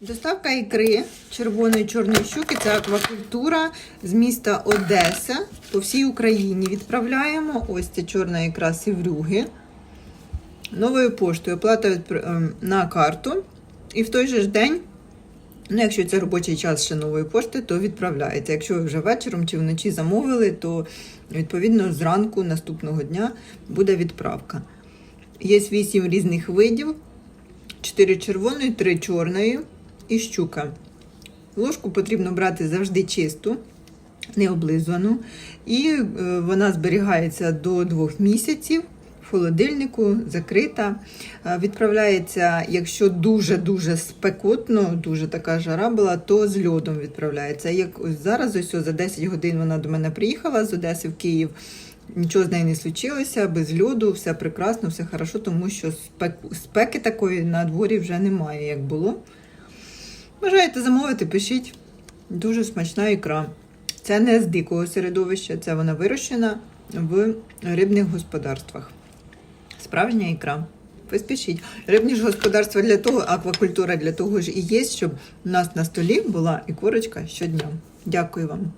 Доставка ікри червоної чорної щуки це аквакультура з міста Одеса. По всій Україні відправляємо. Ось ця чорна ікра сіврюги. Новою поштою оплата ем, на карту. І в той же ж день, ну якщо це робочий час ще нової пошти, то відправляється. Якщо ви вже вечором чи вночі замовили, то відповідно зранку наступного дня буде відправка. Є вісім різних видів. 4 червоної, 3 чорної і щука. Ложку потрібно брати завжди чисту, не облизану. І е, вона зберігається до 2 місяців в холодильнику, закрита. Е, Відправляється, якщо дуже-дуже спекотно, дуже така жара була, то з льодом відправляється. Як зараз, ось за 10 годин вона до мене приїхала з Одеси в Київ. Нічого з нею не случилося, без льоду, все прекрасно, все хорошо, тому що спеки такої на дворі вже немає, як було. Бажаєте замовити, пишіть. Дуже смачна ікра. Це не з дикого середовища, це вона вирощена в рибних господарствах. Справжня ікра. Поспішіть. Рибні ж господарства для того, аквакультура для того ж і є, щоб у нас на столі була ікорочка щодня. Дякую вам.